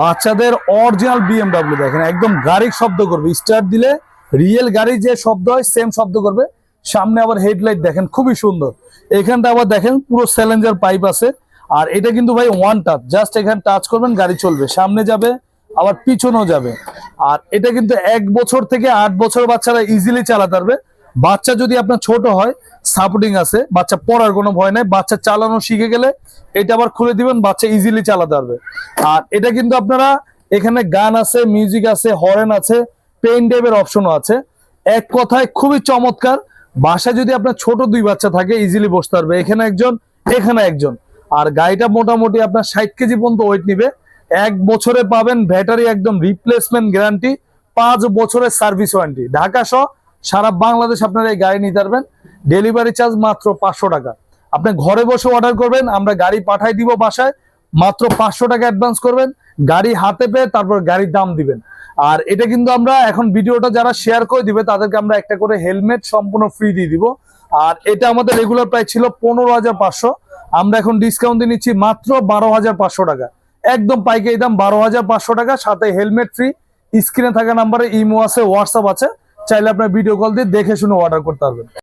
বাচ্চাদের original BMW দেখেন, একদম গাড়ির শব্দ করবে। স্টার্ট দিলে রিয়েল গাড়ির যে শব্দ হয় সেম শব্দ করবে। সামনে আবার হেডলাইট দেখেন, খুবই সুন্দর। এখানটা আবার দেখেন, পুরো স্যালেঞ্জার পাইপ আছে। আর এটা কিন্তু ভাই ওয়ান টাচ জাস্ট এখানে টাচ করবেন, গাড়ি চলবে। সামনে যাবে, আবার পিছনেও যাবে। আর এটা কিন্তু এক বছর থেকে আট বছর বাচ্চারা ইজিলি চালাতে পারবে। বাচ্চা যদি আপনার ছোট হয় সাপোর্টিং আছে, বাচ্চা পড়ার কোনো ভয় নাই, বাচ্চা চালানো শিখে গেলে এটা আবার খুলে দিবেন, বাচ্চা ইজিলি চালাতে পারবে। আর এটা কিন্তু আপনারা এখানে গান আছে মিউজিক আছে হরেন আছে পেন ডেভের অপশনও আছে। এক কথায় খুবই চমৎকার, বাসায় যদি আপনার ছোট দুই বাচ্চা থাকে ইজিলি বসতে পারবে। এখানে একজন এখানে একজন। আর গাড়িটা মোটামুটি আপনার ষাট কেজি পর্যন্ত ওয়েট নিবে। এক বছরে পাবেন ব্যাটারি একদম রিপ্লেসমেন্ট গ্যারান্টি পাঁচ বছরের সার্ভিস ওয়ারেন্টি ঢাকা সহ সারা বাংলাদেশ আপনারা এই গাড়ি নিতে পারবেন। ডেলিভারি চার্জ মাত্র পাঁচশো টাকা। আপনি ঘরে বসে অর্ডার করবেন, আমরা গাড়ি পাঠাই দিব বাসায়, মাত্র পাঁচশো টাকা অ্যাডভান্স করবেন, গাড়ি হাতে পেয়ে তারপর গাড়ির দাম দিবেন। আর এটা কিন্তু আমরা এখন ভিডিওটা যারা শেয়ার করে দিবে, তাদেরকে আমরা একটা করে হেলমেট সম্পূর্ণ ফ্রি দিয়ে দিব। আর এটা আমাদের রেগুলার প্রাইস ছিল পনেরো হাজার পাঁচশো। আমরা এখন ডিসকাউন্ট দিয়ে নিচ্ছি মাত্র বারো হাজার পাঁচশো টাকা। একদম পাইকারি দাম বারো হাজার পাঁচশো টাকা, সাথে হেলমেট ফ্রি স্ক্রিনে থাকা নাম্বারে ইমো আছে হোয়াটসঅ্যাপ আছে। চাইলে আপনার ভিডিও কল দিয়ে দেখে শুনে অর্ডার করতে পারবেন।